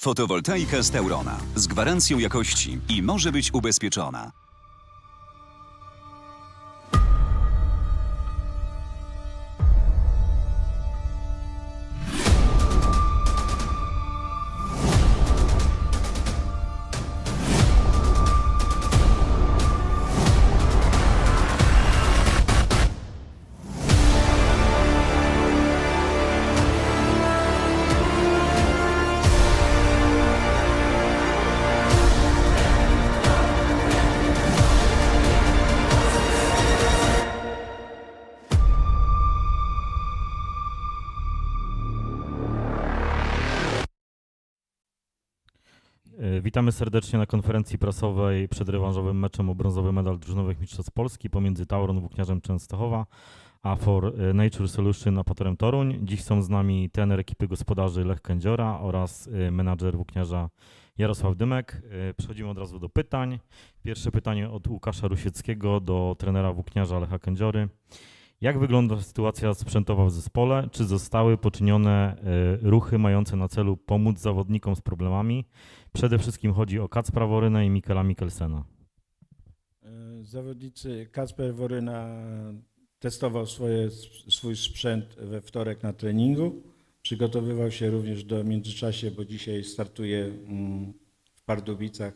Fotowoltaika z Taurona z gwarancją jakości i może być ubezpieczona. Witamy serdecznie na konferencji prasowej przed rewanżowym meczem o brązowy medal drużynowych mistrzostw Polski pomiędzy Tauron Włókniarzem Częstochowa a For e, Nature Solution Apatorem Toruń. Dziś są z nami trener ekipy gospodarzy Lech Kędziora oraz e, menadżer włókniarza Jarosław Dymek. E, Przechodzimy od razu do pytań. Pierwsze pytanie od Łukasza Rusieckiego do trenera włókniarza Lecha Kędziory. Jak wygląda sytuacja sprzętowa w zespole? Czy zostały poczynione e, ruchy mające na celu pomóc zawodnikom z problemami? Przede wszystkim chodzi o Kacpra Worynę i Mikela Mikkelsena. E, Zawodnicy Kacper Woryna testował swoje, swój sprzęt we wtorek na treningu. Przygotowywał się również do międzyczasie, bo dzisiaj startuje mm, w Pardubicach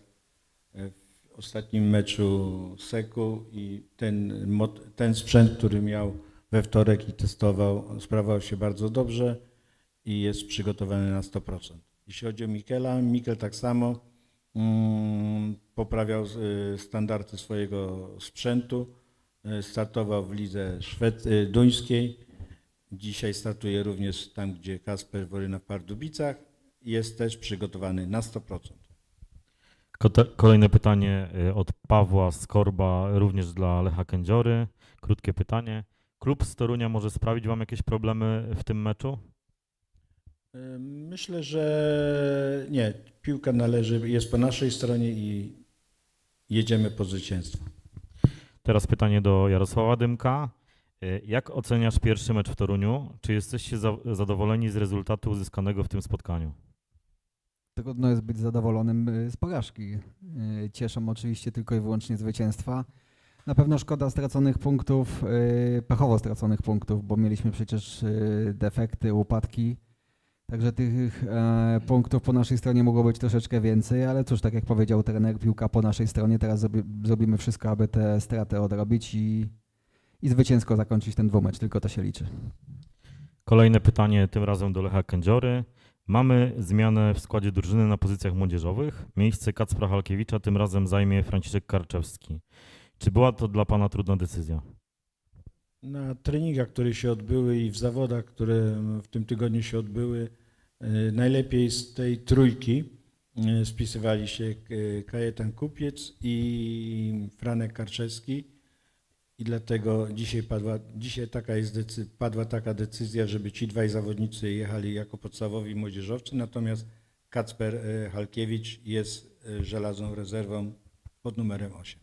e, w ostatnim meczu Seku i ten, ten sprzęt, który miał we wtorek i testował, sprawował się bardzo dobrze i jest przygotowany na 100%. Jeśli chodzi o Mikela, Mikel tak samo mm, poprawiał y, standardy swojego sprzętu. Y, Startował w lidze szwed- y, duńskiej. Dzisiaj startuje również tam, gdzie Kasper Woryna w Pardubicach. Jest też przygotowany na 100%. Kolejne pytanie y, od Pawła Skorba, również dla Lecha Kędziory. Krótkie pytanie. Klub z Torunia może sprawić Wam jakieś problemy w tym meczu? Y, Myślę, że nie. Piłka należy, jest po naszej stronie i jedziemy po zwycięstwo. Teraz pytanie do Jarosława Dymka. Y, Jak oceniasz pierwszy mecz w Toruniu? Czy jesteście za- zadowoleni z rezultatu uzyskanego w tym spotkaniu? Trudno jest być zadowolonym y, z porażki. Y, Cieszą oczywiście tylko i wyłącznie zwycięstwa. Na pewno szkoda straconych punktów, y, pechowo straconych punktów, bo mieliśmy przecież defekty, upadki. Także tych e, punktów po naszej stronie mogło być troszeczkę więcej, ale cóż, tak jak powiedział trener, piłka po naszej stronie. Teraz zrobi, zrobimy wszystko, aby te straty odrobić i, i zwycięsko zakończyć ten dwumecz. Tylko to się liczy. Kolejne pytanie, tym razem do Lecha Kędziory. Mamy zmianę w składzie drużyny na pozycjach młodzieżowych. Miejsce Kacpra Halkiewicza tym razem zajmie Franciszek Karczewski. Czy była to dla Pana trudna decyzja? Na treningach, które się odbyły i w zawodach, które w tym tygodniu się odbyły, e, najlepiej z tej trójki e, spisywali się e, Kajetan Kupiec i Franek Karczewski i dlatego dzisiaj, padła, dzisiaj taka jest decy, padła taka decyzja, żeby ci dwaj zawodnicy jechali jako podstawowi młodzieżowcy, natomiast Kacper e, Halkiewicz jest e, żelazną rezerwą pod numerem 8.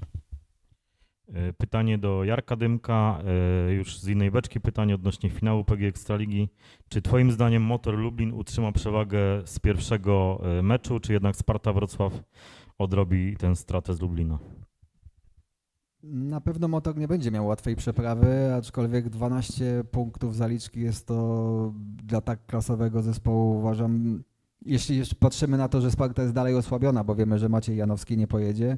E, Pytanie do Jarka Dymka, już z innej beczki pytanie odnośnie finału PG Ekstraligi. Czy Twoim zdaniem Motor Lublin utrzyma przewagę z pierwszego meczu, czy jednak Sparta Wrocław odrobi tę stratę z Lublina? Na pewno motor nie będzie miał łatwej przeprawy, aczkolwiek 12 punktów zaliczki jest to dla tak klasowego zespołu uważam. Jeśli patrzymy na to, że Sparta jest dalej osłabiona, bo wiemy, że Maciej Janowski nie pojedzie.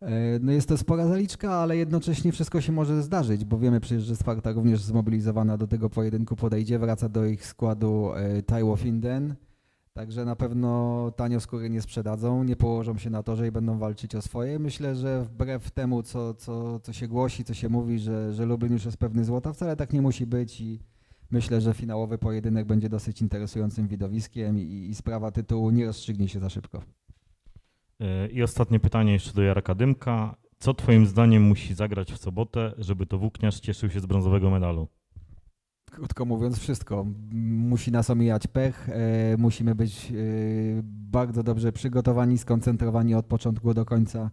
e, No jest to spora zaliczka, ale jednocześnie wszystko się może zdarzyć, bo wiemy przecież, że Sparta również zmobilizowana do tego pojedynku podejdzie. Wraca do ich składu e, Taiwo Finden. Także na pewno tanio skóry nie sprzedadzą, nie położą się na torze i będą walczyć o swoje. Myślę, że wbrew temu, co, co, co się głosi, co się mówi, że, że Lublin już jest pewny złota, wcale tak nie musi być i myślę, że finałowy pojedynek będzie dosyć interesującym widowiskiem i, i sprawa tytułu nie rozstrzygnie się za szybko. E, I ostatnie pytanie jeszcze do Jarka Dymka. Co Twoim zdaniem musi zagrać w sobotę, żeby to włókniarz cieszył się z brązowego medalu? Krótko mówiąc, wszystko. Musi nas omijać pech, e, musimy być e, bardzo dobrze przygotowani, skoncentrowani od początku do końca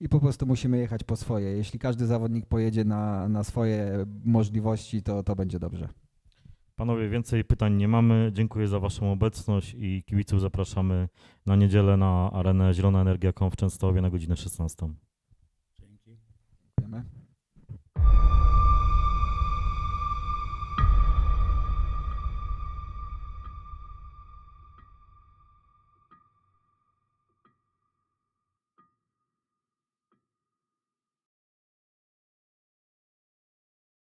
i po prostu musimy jechać po swoje. Jeśli każdy zawodnik pojedzie na, na swoje możliwości, to, to będzie dobrze. Panowie, więcej pytań nie mamy. Dziękuję za Waszą obecność i kibiców zapraszamy na niedzielę na arenę Zielona Energia Conf w Częstochowie na godzinę 16.